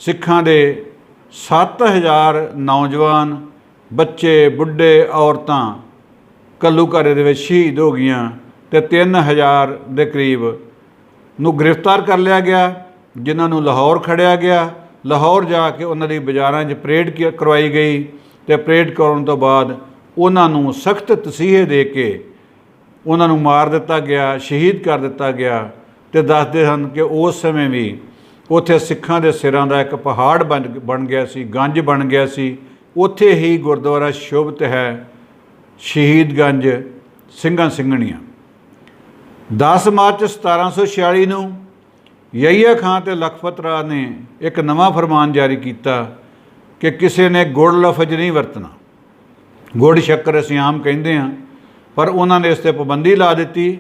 ਸਿੱਖਾਂ ਦੇ 7000 ਨੌਜਵਾਨ, ਬੱਚੇ, ਬੁੱਢੇ, ਔਰਤਾਂ ਕੱਲੂਘਾਰੇ ਦੇ ਵਿੱਚ ਸ਼ਹੀਦ ਹੋ ਗਈਆਂ ਤੇ 3000 ਦੇ ਕਰੀਬ ਨੂੰ ਗ੍ਰਿਫਤਾਰ ਕਰ ਲਿਆ ਗਿਆ, ਜਿਨ੍ਹਾਂ ਨੂੰ ਲਾਹੌਰ ਖੜਿਆ ਗਿਆ। ਲਾਹੌਰ ਜਾ ਕੇ ਉਹਨਾਂ ਦੀ ਬਾਜ਼ਾਰਾਂ 'ਚ ਪਰੇਡ ਕੀ- ਕਰਵਾਈ ਗਈ ਤੇ ਪਰੇਡ ਕਰਨ ਤੋਂ ਬਾਅਦ ਉਹਨਾਂ ਨੂੰ ਸਖਤ ਤਸੀਹੇ ਦੇ ਕੇ ਉਹਨਾਂ ਨੂੰ ਮਾਰ ਦਿੱਤਾ ਗਿਆ, ਸ਼ਹੀਦ ਕਰ ਦਿੱਤਾ ਗਿਆ ਤੇ ਦੱਸਦੇ ਹਨ ਕਿ ਉਸ ਸਮੇਂ ਵੀ ਉੱਥੇ ਸਿੱਖਾਂ ਦੇ ਸਿਰਾਂ ਦਾ ਇੱਕ ਪਹਾੜ ਬਣ ਬਣ ਗਿਆ ਸੀ, ਗੰਜ ਬਣ ਗਿਆ ਸੀ। ਉੱਥੇ ਹੀ ਗੁਰਦੁਆਰਾ ਸ਼ੋਭਤ ਹੈ ਸ਼ਹੀਦਗੰਜ ਸਿੰਘਾਂ ਸਿੰਘਣੀਆਂ। 10 ਮਾਰਚ 1746 ਨੂੰ ਯਹੀਆ ਖਾਨ ਤੇ ਲਖਪਤ ਰਾ ਨੇ ਇੱਕ ਨਵਾਂ ਫਰਮਾਨ ਜਾਰੀ ਕੀਤਾ ਕਿ ਕਿਸੇ ਨੇ ਗੁੜ ਲਫ਼ਜ਼ ਨਹੀਂ ਵਰਤਣਾ। ਗੁੜ ਸ਼ੱਕਰ ਅਸੀਂ ਆਮ ਕਹਿੰਦੇ ਹਾਂ, ਪਰ ਉਹਨਾਂ ਨੇ ਇਸ ਤੇ ਪਾਬੰਦੀ ਲਾ ਦਿੱਤੀ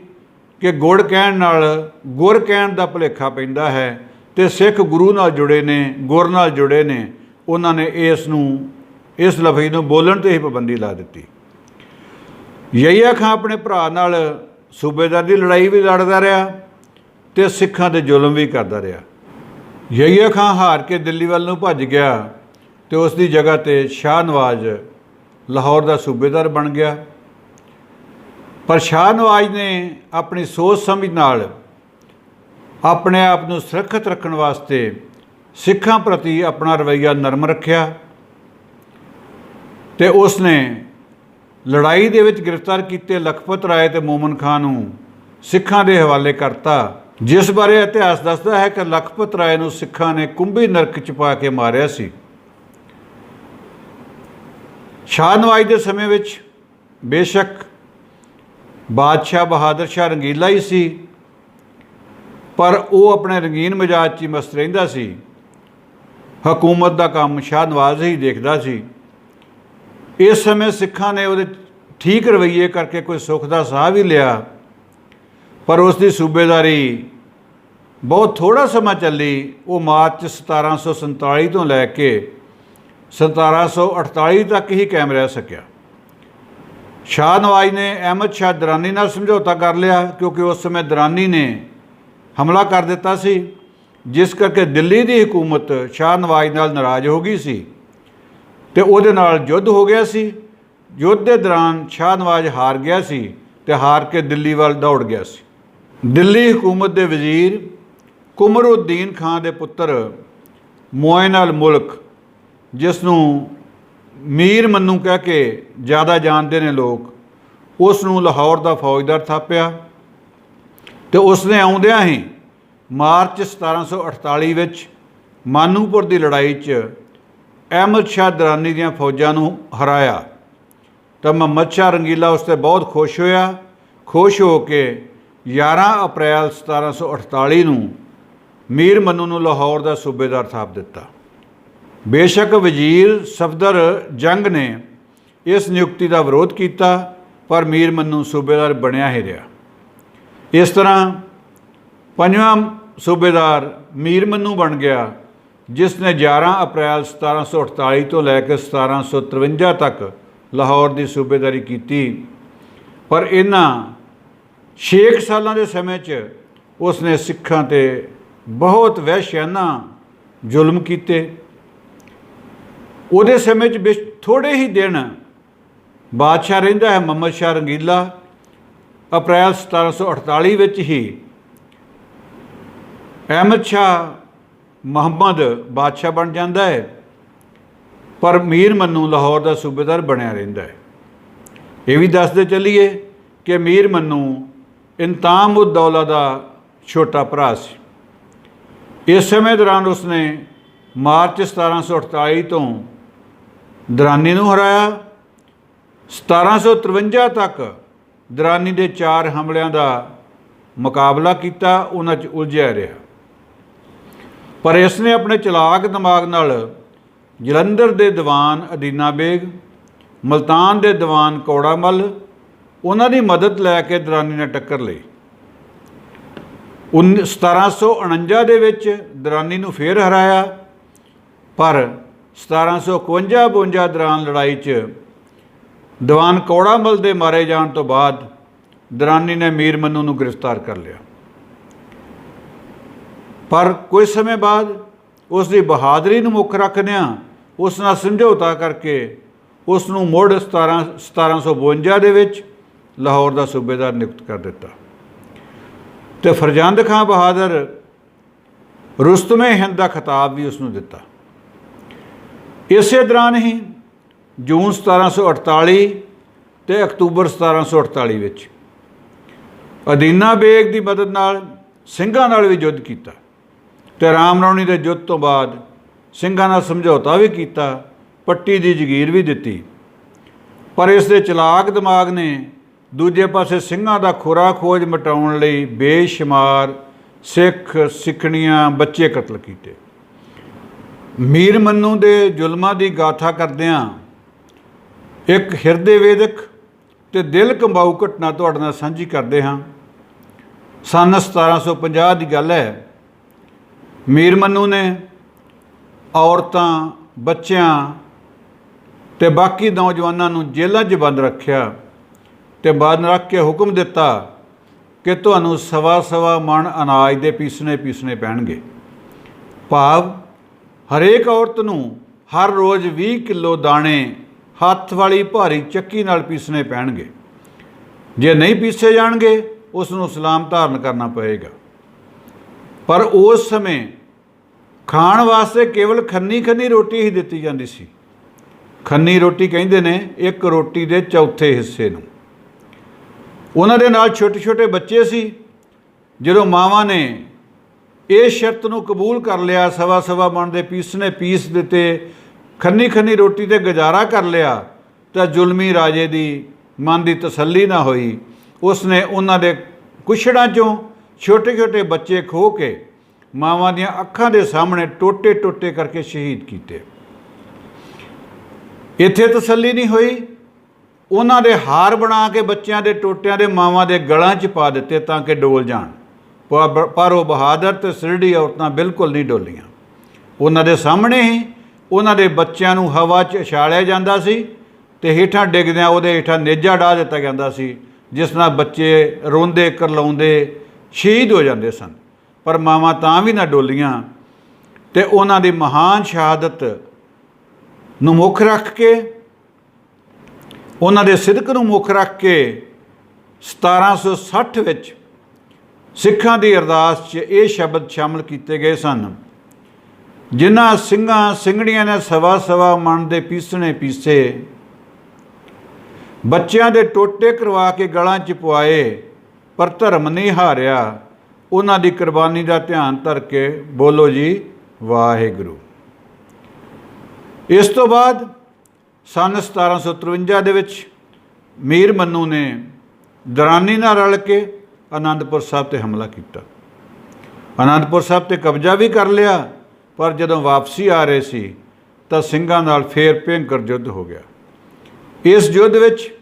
ਕਿ ਗੁੜ ਕਹਿਣ ਨਾਲ ਗੁਰ ਕਹਿਣ ਦਾ ਭੁਲੇਖਾ ਪੈਂਦਾ ਹੈ ਤੇ ਸਿੱਖ ਗੁਰੂ ਨਾਲ ਜੁੜੇ ਨੇ, ਗੁਰ ਨਾਲ ਜੁੜੇ ਨੇ, ਉਹਨਾਂ ਨੇ ਇਸ ਨੂੰ, ਇਸ ਲਫ਼ਜ਼ ਨੂੰ ਬੋਲਣ ਤੇ ਹੀ ਪਾਬੰਦੀ ਲਾ ਦਿੱਤੀ। ਯਹੀਆ ਖਾਂ ਆਪਣੇ ਭਰਾ ਨਾਲ ਸੂਬੇਦਾਰ ਦੀ ਲੜਾਈ ਵੀ ਲੜਦਾ ਰਿਹਾ ਤੇ ਸਿੱਖਾਂ ਤੇ ਜ਼ੁਲਮ ਵੀ ਕਰਦਾ ਰਿਹਾ। ਯਹੀਆ ਖਾਂ ਹਾਰ ਕੇ ਦਿੱਲੀ ਵੱਲ ਨੂੰ ਭੱਜ ਗਿਆ ਤੇ ਉਸ ਦੀ ਜਗ੍ਹਾ ਤੇ ਸ਼ਾਹ ਨਵਾਜ਼ ਲਾਹੌਰ ਦਾ ਸੂਬੇਦਾਰ ਬਣ ਗਿਆ। ਪਰ ਸ਼ਾਹ ਨਵਾਜ਼ ਨੇ ਆਪਣੀ ਸੋਚ ਸਮਝ ਨਾਲ ਆਪਣੇ ਆਪ ਨੂੰ ਸੁਰੱਖਿਅਤ ਰੱਖਣ ਵਾਸਤੇ ਸਿੱਖਾਂ ਪ੍ਰਤੀ ਆਪਣਾ ਰਵੱਈਆ ਨਰਮ ਰੱਖਿਆ ਤੇ ਉਸ ਨੇ ਲੜਾਈ ਦੇ ਵਿੱਚ ਗ੍ਰਿਫਤਾਰ ਕੀਤੇ ਲਖਪਤ ਰਾਏ ਤੇ ਮੋਮਨ ਖਾਨ ਨੂੰ ਸਿੱਖਾਂ ਦੇ ਹਵਾਲੇ ਕਰਤਾ। ਜਿਸ ਬਾਰੇ ਇਤਿਹਾਸ ਦੱਸਦਾ ਹੈ ਕਿ ਲਖਪਤ ਰਾਏ ਨੂੰ ਸਿੱਖਾਂ ਨੇ ਕੁੰਭੀ ਨਰਕ ਚ ਪਾ ਕੇ ਮਾਰਿਆ ਸੀ। ਸ਼ਾਹ ਨਵਾਜ਼ ਦੇ ਸਮੇਂ ਵਿੱਚ ਬੇਸ਼ੱਕ ਬਾਦਸ਼ਾਹ ਬਹਾਦਰ ਸ਼ਾਹ ਰੰਗੀਲਾ ਹੀ ਸੀ, ਪਰ ਉਹ ਆਪਣੇ ਰੰਗੀਨ ਮਿਜਾਜ 'ਚ ਹੀ ਮਸਤ ਰਹਿੰਦਾ ਸੀ। ਹਕੂਮਤ ਦਾ ਕੰਮ ਸ਼ਾਹ ਨਵਾਜ਼ ਹੀ ਦੇਖਦਾ ਸੀ। ਇਸ ਸਮੇਂ ਸਿੱਖਾਂ ਨੇ ਉਹਦੇ ਠੀਕ ਰਵੱਈਏ ਕਰਕੇ ਕੋਈ ਸੁੱਖ ਦਾ ਸਾਹ ਵੀ ਲਿਆ, ਪਰ ਉਸ ਦੀ ਸੂਬੇਦਾਰੀ ਬਹੁਤ ਥੋੜਾ ਸਮਾਂ ਚੱਲੀ, ਉਹ ਮਾਰਚ 1747 ਤੋਂ ਲੈ ਕੇ 1748 ਤੱਕ ਹੀ ਕਾਇਮ ਰਹਿ ਸਕਿਆ। ਸ਼ਾਹ ਨਵਾਜ਼ ਨੇ ਅਹਿਮਦ ਸ਼ਾਹ ਦਰਾਨੀ ਨਾਲ ਸਮਝੌਤਾ ਕਰ ਲਿਆ, ਕਿਉਂਕਿ ਉਸ ਸਮੇਂ ਦਰਾਨੀ ਨੇ ਹਮਲਾ ਕਰ ਦਿੱਤਾ ਸੀ, ਜਿਸ ਕਰਕੇ ਦਿੱਲੀ ਦੀ ਹਕੂਮਤ ਸ਼ਾਹ ਨਵਾਜ਼ ਨਾਲ ਨਾਰਾਜ਼ ਹੋ ਗਈ ਸੀ। ਤੇ ਉਹਦੇ ਨਾਲ ਯੁੱਧ ਹੋ ਗਿਆ ਸੀ। ਯੁੱਧ ਦੇ ਦੌਰਾਨ ਸ਼ਾਹ ਨਵਾਜ਼ ਹਾਰ ਗਿਆ ਸੀ ਤੇ ਹਾਰ ਕੇ ਦਿੱਲੀ ਵੱਲ ਦੌੜ ਗਿਆ ਸੀ। ਦਿੱਲੀ ਹਕੂਮਤ ਦੇ ਵਜ਼ੀਰ ਕੁਮਰਉদ্ਦੀਨ ਖਾਨ ਦੇ ਪੁੱਤਰ ਮੋਇਨ ਅਲ ਮੁਲਕ ਜਿਸ ਨੂੰ ਮੀਰ ਮੰਨੂ ਕਹਿ ਕੇ ਜ਼ਿਆਦਾ ਜਾਣਦੇ ਨੇ ਲੋਕ ਉਸ ਨੂੰ ਲਾਹੌਰ ਦਾ ਫੌਜਦਾਰ ਥਾਪਿਆ ਤੇ ਉਸ ਨੇ ਆਉਂਦਿਆਂ ਹੀ ਮਾਰਚ 1748 ਵਿੱਚ ਮਾਨੂਪੁਰ ਦੀ ਲੜਾਈ 'ਚ ਅਹਿਮਦ ਸ਼ਾਹ ਦਰਾਨੀ ਦੀਆਂ ਫੌਜਾਂ ਨੂੰ ਹਰਾਇਆ। ਤਾਂ ਮੁਹੰਮਦ ਸ਼ਾਹ ਰੰਗੀਲਾ ਉਸ ਤੇ ਬਹੁਤ ਖੁਸ਼ ਹੋਇਆ। ਖੁਸ਼ ਹੋ ਕੇ 11 ਅਪ੍ਰੈਲ 1748 ਨੂੰ ਮੀਰ ਮੰਨੂ ਨੂੰ ਲਾਹੌਰ ਦਾ ਸੂਬੇਦਾਰ ਥਾਪ ਦਿੱਤਾ। ਬੇਸ਼ੱਕ ਵਜ਼ੀਰ ਸਫਦਰ ਜੰਗ ਨੇ ਇਸ ਨਿਯੁਕਤੀ ਦਾ ਵਿਰੋਧ ਕੀਤਾ, ਪਰ ਮੀਰ ਮੰਨੂ ਸੂਬੇਦਾਰ ਬਣਿਆ ਹੀ ਰਿਹਾ। ਇਸ ਤਰ੍ਹਾਂ ਪੰਜਵਾਂ ਸੂਬੇਦਾਰ ਮੀਰ ਮੰਨੂ ਬਣ ਗਿਆ। ਜਿਸ ਨੇ 11 ਅਪ੍ਰੈਲ 1748 ਤੋਂ ਲੈ ਕੇ 1753 ਤੱਕ ਲਾਹੌਰ ਦੀ ਸੂਬੇਦਾਰੀ ਕੀਤੀ। ਪਰ ਇਹਨਾਂ 6 ਸਾਲਾਂ ਦੇ ਸਮੇਂ 'ਚ ਉਸ ਨੇ ਸਿੱਖਾਂ ਤੇ ਬਹੁਤ ਵਹਿਸ਼ਿਆਨਾ ਜ਼ੁਲਮ ਕੀਤੇ। ਉਹਦੇ ਸਮੇਂ 'ਚ ਬਿਸ਼- ਥੋੜੇ ਹੀ ਦਿਨ ਬਾਦਸ਼ਾਹ ਰਹਿੰਦਾ ਹੈ ਮੁਹੰਮਦ ਸ਼ਾਹ ਰੰਗੀਲਾ। ਅਪ੍ਰੈਲ 1748 ਵਿੱਚ ਹੀ ਅਹਿਮਦ ਸ਼ਾਹ ਮੁਹੰਮਦ ਬਾਦਸ਼ਾਹ ਬਣ ਜਾਂਦਾ ਹੈ, ਪਰ ਮੀਰ ਮੰਨੂ ਲਾਹੌਰ ਦਾ ਸੂਬੇਦਾਰ ਬਣਿਆ ਰਹਿੰਦਾ ਹੈ। ਇਹ ਵੀ ਦੱਸਦੇ ਚੱਲੀਏ ਕਿ ਮੀਰ ਮੰਨੂ ਇੰਤਾਮ ਉਦ ਦੌਲਾ ਦਾ ਛੋਟਾ ਭਰਾ ਸੀ। ਇਸ ਸਮੇਂ ਦੌਰਾਨ ਉਸਨੇ ਮਾਰਚ 1748 ਤੋਂ ਦਰਾਨੀ ਨੂੰ ਹਰਾਇਆ। 1753 ਤੱਕ ਦਰਾਨੀ ਦੇ ਚਾਰ ਹਮਲਿਆਂ ਦਾ ਮੁਕਾਬਲਾ ਕੀਤਾ, ਉਹਨਾਂ 'ਚ ਉਲਝਿਆ ਰਿਹਾ। ਪਰ ਇਸ ਨੇ ਆਪਣੇ ਚਲਾਕ ਦਿਮਾਗ ਨਾਲ ਜਲੰਧਰ ਦੇ ਦੀਵਾਨ ਅਦੀਨਾ ਬੇਗ, ਮਲਤਾਨ ਦੇ ਦੀਵਾਨ ਕੌੜਾਮੱਲ ਉਹਨਾਂ ਦੀ ਮਦਦ ਲੈ ਕੇ ਦਰਾਨੀ ਨਾਲ ਟੱਕਰ ਲਈ। ਉਨ- 1749 ਦੇ ਵਿੱਚ ਦਰਾਨੀ ਨੂੰ ਫੇਰ ਹਰਾਇਆ, ਪਰ 1751-52 ਦੌਰਾਨ ਲੜਾਈ 'ਚ ਦੀਵਾਨ ਕੌੜਾਮਲ ਦੇ ਮਾਰੇ ਜਾਣ ਤੋਂ ਬਾਅਦ ਦਰਾਨੀ ਨੇ ਮੀਰ ਮਨੂ ਨੂੰ ਗ੍ਰਿਫਤਾਰ ਕਰ ਲਿਆ। ਪਰ ਕੁਝ ਸਮੇਂ ਬਾਅਦ ਉਸ ਦੀ ਬਹਾਦਰੀ ਨੂੰ ਮੁੱਖ ਰੱਖਦਿਆਂ ਉਸ ਨਾਲ ਸਮਝੌਤਾ ਕਰਕੇ ਉਸ ਨੂੰ ਮੁੜ 17 1752 ਦੇ ਵਿੱਚ ਲਾਹੌਰ ਦਾ ਸੂਬੇਦਾਰ ਨਿਯੁਕਤ ਕਰ ਦਿੱਤਾ। ਤੇ ਫਰਜੰਦ ਖਾਨ ਬਹਾਦਰ ਰੁਸਤਮੇ ਹਿੰਦ ਦਾ ਖਿਤਾਬ ਵੀ ਉਸ ਨੂੰ ਦਿੱਤਾ। ਇਸੇ ਦੌਰਾਨ ਹੀ ਜੂਨ 1748 ਤੇ ਅਕਤੂਬਰ 1748 ਵਿੱਚ ਅਦੀਨਾ ਬੇਗ ਦੀ ਮਦਦ ਨਾਲ ਸਿੰਘਾਂ ਨਾਲ ਵੀ ਯੁੱਧ ਕੀਤਾ। ਤੇ ਰਾਮਨੌਣੀ ਦੇ ਯੁੱਧ ਤੋਂ ਬਾਅਦ ਸਿੰਘਾਂ ਨਾਲ ਸਮਝੌਤਾ ਵੀ ਕੀਤਾ, ਪੱਟੀ ਦੀ ਜ਼ਗੀਰ ਵੀ ਦਿੱਤੀ। ਪਰ ਇਸ ਦੇ ਚਲਾਕ ਦਿਮਾਗ ਨੇ ਦੂਜੇ ਪਾਸੇ ਸਿੰਘਾਂ ਦਾ ਖੁਰਾ ਖੋਜ ਮਟਾਉਣ ਲਈ ਬੇਸ਼ੁਮਾਰ ਸਿੱਖ ਸਿੱਖਣੀਆਂ ਬੱਚੇ ਕਤਲ ਕੀਤੇ। ਮੀਰ ਮੰਨੂ ਦੇ ਜ਼ੁਲਮਾਂ ਦੀ ਗਾਥਾ ਕਰਦਿਆਂ ਇੱਕ ਹਿਰਦੇ ਵੇਦਕ ਤੇ ਦਿਲ ਕੰਬਾਊ ਘਟਨਾ ਤੁਹਾਡੇ ਨਾਲ ਸਾਂਝੀ ਕਰਦੇ ਹਾਂ। ਸਨ 1750 ਦੀ ਗੱਲ ਹੈ ਮੀਰ ਮੰਨੂ ਨੇ, ਔਰਤਾਂ, ਬੱਚਿਆਂ ਤੇ ਬਾਕੀ ਨੌਜਵਾਨਾਂ ਨੂੰ ਜੇਲ੍ਹਾਂ 'ਚ ਬੰਦ ਰੱਖਿਆ ਤੇ ਬੰਦ ਰੱਖ ਕੇ ਹੁਕਮ ਦਿੱਤਾ ਕਿ ਤੁਹਾਨੂੰ ਸਵਾ ਸਵਾ ਮਣ ਅਨਾਜ ਦੇ ਪੀਸਣੇ ਪੀਸਣੇ ਪੈਣਗੇ। ਭਾਵ ਹਰੇਕ ਔਰਤ ਨੂੰ ਹਰ ਰੋਜ਼ 20 ਕਿਲੋ ਦਾਣੇ ਹੱਥ ਵਾਲੀ ਭਾਰੀ ਚੱਕੀ ਨਾਲ ਪੀਸਣੇ ਪੈਣਗੇ। ਜੇ ਨਹੀਂ ਪੀਸੇ ਜਾਣਗੇ, ਉਸ ਨੂੰ ਸਲਾਮ ਧਾਰਨ ਕਰਨਾ ਪਏਗਾ। ਪਰ ਉਸ ਸਮੇਂ ਖਾਣ ਵਾਸਤੇ ਕੇਵਲ ਖੰਨੀ ਖੰਨੀ ਰੋਟੀ ਹੀ ਦਿੱਤੀ ਜਾਂਦੀ ਸੀ। ਖੰਨੀ ਰੋਟੀ ਕਹਿੰਦੇ ਨੇ ਇੱਕ ਰੋਟੀ ਦੇ ਚੌਥੇ ਹਿੱਸੇ ਨੂੰ। ਉਹਨਾਂ ਦੇ ਨਾਲ ਛੋਟੇ ਛੋਟੇ ਬੱਚੇ ਸੀ। ਜਦੋਂ ਮਾਵਾਂ ਨੇ ਇਹ ਸ਼ਰਤ ਨੂੰ ਕਬੂਲ ਕਰ ਲਿਆ, ਸਵਾ ਸਵਾ ਮਣ ਦੇ ਪੀਸਨੇ ਪੀਸ ਦਿੱਤੇ, ਖੰਨੀ ਖੰਨੀ ਰੋਟੀ ਤੇ ਗੁਜ਼ਾਰਾ ਕਰ ਲਿਆ, ਤਾਂ ਜ਼ੁਲਮੀ ਰਾਜੇ ਦੀ ਮਨ ਦੀ ਤਸੱਲੀ ਨਾ ਹੋਈ। ਉਸ ਨੇ ਉਹਨਾਂ ਦੇ ਕੁਛੜਾਂ ਚੋਂ ਛੋਟੇ ਛੋਟੇ ਬੱਚੇ ਖੋ ਕੇ ਮਾਵਾਂ ਦੀਆਂ ਅੱਖਾਂ ਦੇ ਸਾਹਮਣੇ ਟੋਟੇ ਟੋਟੇ ਕਰਕੇ ਸ਼ਹੀਦ ਕੀਤੇ। ਇੱਥੇ ਤਸੱਲੀ ਨਹੀਂ ਹੋਈ। ਉਹਨਾਂ ਦੇ ਹਾਰ ਬਣਾ ਕੇ ਬੱਚਿਆਂ ਦੇ ਟੋਟਿਆਂ ਦੇ ਮਾਵਾਂ ਦੇ ਗਲਾਂ 'ਚ ਪਾ ਦਿੱਤੇ ਤਾਂ ਕਿ ਡੋਲ ਜਾਣ। ਪਰ ਉਹ ਬਹਾਦਰ ਤੇ ਸਿਰੜੀ ਔਰਤਾਂ ਬਿਲਕੁਲ ਨਹੀਂ ਡੋਲੀਆਂ। ਉਹਨਾਂ ਦੇ ਸਾਹਮਣੇ ਹੀ ਉਹਨਾਂ ਦੇ ਬੱਚਿਆਂ ਨੂੰ ਹਵਾ 'ਚ ਉਛਾਲਿਆ ਜਾਂਦਾ ਸੀ ਤੇ ਹੇਠਾਂ ਡਿੱਗਦਿਆਂ ਉਹਦੇ ਹੇਠਾਂ ਨੇਜਾ ਢਾ ਦਿੱਤਾ ਜਾਂਦਾ ਸੀ, ਜਿਸ ਨਾਲ ਬੱਚੇ ਰੋਂਦੇ, ਕਰਲਾਉਂਦੇ ਸ਼ਹੀਦ ਹੋ ਜਾਂਦੇ ਸਨ। ਪਰ ਮਾਵਾਂ ਤਾਂ ਵੀ ਨਾ ਡੋਲੀਆਂ ਤੇ ਉਹਨਾਂ ਦੀ ਮਹਾਨ ਸ਼ਹਾਦਤ ਨੂੰ ਮੁੱਖ ਰੱਖ ਕੇ, ਉਹਨਾਂ ਦੇ ਸਿਦਕ ਨੂੰ ਮੁੱਖ ਰੱਖ ਕੇ 1760 ਵਿੱਚ ਸਿੱਖਾਂ ਦੀ ਅਰਦਾਸ 'ਚ ਇਹ ਸ਼ਬਦ ਸ਼ਾਮਲ ਕੀਤੇ ਗਏ ਸਨ। ਜਿਨ੍ਹਾਂ ਸਿੰਘਾਂ ਸਿੰਘੜੀਆਂ ਨੇ ਸਵਾ ਸਵਾ ਮਨ ਦੇ ਪੀਸਣੇ ਪੀਸੇ, ਬੱਚਿਆਂ ਦੇ ਟੋਟੇ ਕਰਵਾ ਕੇ ਗਲਾਂ 'ਚ ਪਵਾਏ ਪਰ ਧਰਮ ਨਹੀਂ ਹਾਰਿਆ। ਉਹਨਾਂ ਦੀ ਕੁਰਬਾਨੀ ਦਾ ਧਿਆਨ ਧਰ ਕੇ ਬੋਲੋ ਜੀ, ਵਾਹਿਗੁਰੂ। ਇਸ ਤੋਂ ਬਾਅਦ ਸਨ 1753 ਦੇ ਵਿੱਚ ਮੀਰ ਮੰਨੂ ਨੇ ਦਰਾਨੀ ਨਾਲ ਰਲ ਕੇ ਆਨੰਦਪੁਰ ਸਾਹਿਬ ਤੇ ਹਮਲਾ ਕੀਤਾ। ਆਨੰਦਪੁਰ ਸਾਹਿਬ ਤੇ ਕਬਜ਼ਾ ਵੀ ਕਰ ਲਿਆ, ਪਰ ਜਦੋਂ ਵਾਪਸੀ ਆ ਰਹੇ ਸੀ, ਤਾਂ ਸਿੰਘਾਂ ਨਾਲ ਫੇਰ ਭਿੰਕਰ ਯੁੱਧ ਹੋ ਗਿਆ। ਇਸ ਯੁੱਧ ਵਿੱਚ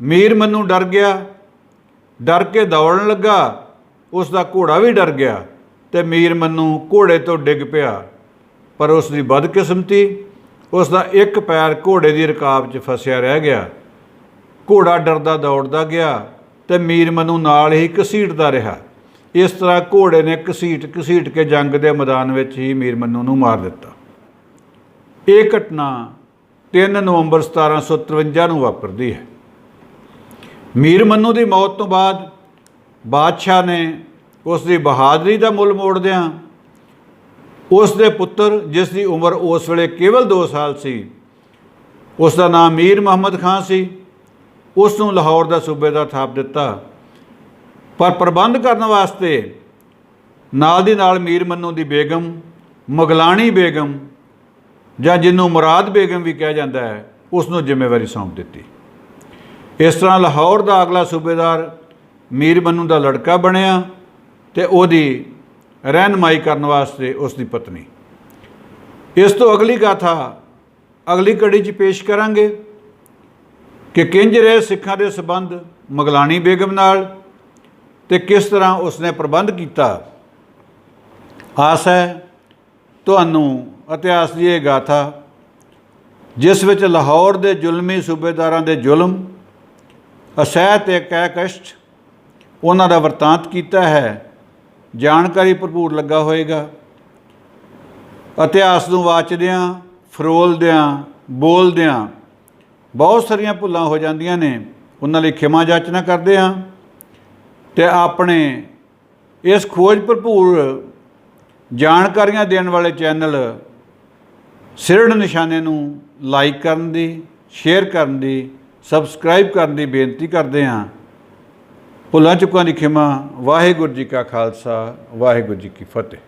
ਮੀਰ ਮੰਨੂ ਡਰ ਗਿਆ ਡਰ ਕੇ ਦੌੜਨ ਲੱਗਾ। ਉਸ ਦਾ ਘੋੜਾ ਵੀ ਡਰ ਗਿਆ ਤੇ ਮੀਰ ਮੰਨੂ ਘੋੜੇ ਤੋਂ ਡਿੱਗ ਪਿਆ। ਪਰ ਉਸ ਦੀ ਬਦਕਿਸਮਤੀ ਉਸ ਦਾ ਇੱਕ ਪੈਰ ਘੋੜੇ ਦੀ ਰਕਾਬ 'ਚ ਫਸਿਆ ਰਹਿ ਗਿਆ। ਘੋੜਾ ਡਰਦਾ ਦੌੜਦਾ ਗਿਆ ਤੇ ਮੀਰ ਮਨੂ ਨਾਲ ਹੀ ਘਸੀਟਦਾ ਰਿਹਾ। ਇਸ ਤਰ੍ਹਾਂ ਘੋੜੇ ਨੇ ਘਸੀਟ ਘਸੀਟ ਕੇ ਜੰਗ ਦੇ ਮੈਦਾਨ ਵਿੱਚ ਹੀ ਮੀਰ ਮਨੂ ਨੂੰ ਮਾਰ ਦਿੱਤਾ। ਇਹ ਘਟਨਾ 3 ਨਵੰਬਰ 1753 ਨੂੰ ਵਾਪਰਦੀ ਹੈ। ਮੀਰ ਮੰਨੂ ਦੀ ਮੌਤ ਤੋਂ ਬਾਅਦ ਬਾਦਸ਼ਾਹ ਨੇ ਉਸ ਦੀ ਬਹਾਦਰੀ ਦਾ ਮੁੱਲ ਮੋੜਦਿਆਂ ਉਸ ਦੇ ਪੁੱਤਰ, ਜਿਸ ਦੀ ਉਮਰ ਉਸ ਵੇਲੇ ਕੇਵਲ 2 ਸਾਲ ਸੀ, ਉਸ ਦਾ ਨਾਮ ਮੀਰ ਮੁਹੰਮਦ ਖਾਨ ਸੀ। ਉਸ ਨੂੰ ਲਾਹੌਰ ਦਾ ਸੂਬੇਦਾਰ ਥਾਪ ਦਿੱਤਾ। ਪਰ ਪ੍ਰਬੰਧ ਕਰਨ ਵਾਸਤੇ ਨਾਲ ਦੀ ਨਾਲ ਮੀਰ ਮੰਨੂ ਦੀ ਬੇਗਮ, ਮਗਲਾਣੀ ਬੇਗਮ ਜਾਂ ਜਿਹਨੂੰ ਮੁਰਾਦ ਬੇਗਮ ਵੀ ਕਿਹਾ ਜਾਂਦਾ ਹੈ, ਉਸ ਨੂੰ ਜ਼ਿੰਮੇਵਾਰੀ ਸੌਂਪ ਦਿੱਤੀ। ਇਸ ਤਰ੍ਹਾਂ ਲਾਹੌਰ ਦਾ ਅਗਲਾ ਸੂਬੇਦਾਰ ਮੀਰ ਮੰਨੂ ਦਾ ਲੜਕਾ ਬਣਿਆ ਤੇ ਉਹਦੀ ਰਹਿਨਮਾਈ ਕਰਨ ਵਾਸਤੇ ਉਸ ਦੀ ਪਤਨੀ। ਇਸ ਤੋਂ ਅਗਲੀ ਗਾਥਾ ਅਗਲੀ ਕੜੀ 'ਚ ਪੇਸ਼ ਕਰਾਂਗੇ ਕਿ ਕਿੰਜ ਰਹੇ ਸਿੱਖਾਂ ਦੇ ਸਬੰਧ ਮਗਲਾਣੀ ਬੇਗਮ ਨਾਲ ਤੇ ਕਿਸ ਤਰ੍ਹਾਂ ਉਸਨੇ ਪ੍ਰਬੰਧ ਕੀਤਾ। ਆਸ ਹੈ ਤੁਹਾਨੂੰ ਇਤਿਹਾਸ ਦੀ ਇਹ ਗਾਥਾ, ਜਿਸ ਵਿੱਚ ਲਾਹੌਰ ਦੇ ਜ਼ੁਲਮੀ ਸੂਬੇਦਾਰਾਂ ਦੇ ਜ਼ੁਲਮ ਅਸਹਿ ਤੇ ਕਹਿ ਕਸ਼ਟ ਉਹਨਾਂ ਦਾ ਵਰਤਾਂਤ ਕੀਤਾ ਹੈ। ਜਾਣਕਾਰੀ ਭਰਪੂਰ ਲੱਗਾ ਹੋਏਗਾ। ਇਤਿਹਾਸ ਨੂੰ ਵਾਚਦਿਆਂ ਫਰੋਲਦਿਆਂ ਬੋਲਦਿਆਂ ਬਹੁਤ ਸਾਰੀਆਂ ਭੁੱਲਾਂ ਹੋ ਜਾਂਦੀਆਂ ਨੇ। ਉਹਨਾਂ ਲਈ ਖਿਮਾ ਜਾਚਨਾ ਕਰਦੇ ਹਾਂ ਤੇ ਆਪਣੇ ਇਸ ਖੋਜ ਭਰਪੂਰ ਜਾਣਕਾਰੀਆਂ ਦੇਣ ਵਾਲੇ ਚੈਨਲ ਸਿਰੜ ਨਿਸ਼ਾਨੇ ਨੂੰ ਲਾਈਕ ਕਰਨ ਦੀ ਸ਼ੇਅਰ ਕਰਨ ਦੀ ਸਬਸਕ੍ਰਾਈਬ ਕਰਨ ਦੀ ਬੇਨਤੀ ਕਰਦੇ ਹਾਂ। ਭੁੱਲਾਂ ਚੁੱਕਾਂ ਦੀ ਖਿਮਾ। ਵਾਹਿਗੁਰੂ ਜੀ ਕਾ ਖਾਲਸਾ, ਵਾਹਿਗੁਰੂ ਜੀ ਕੀ ਫਤਿਹ।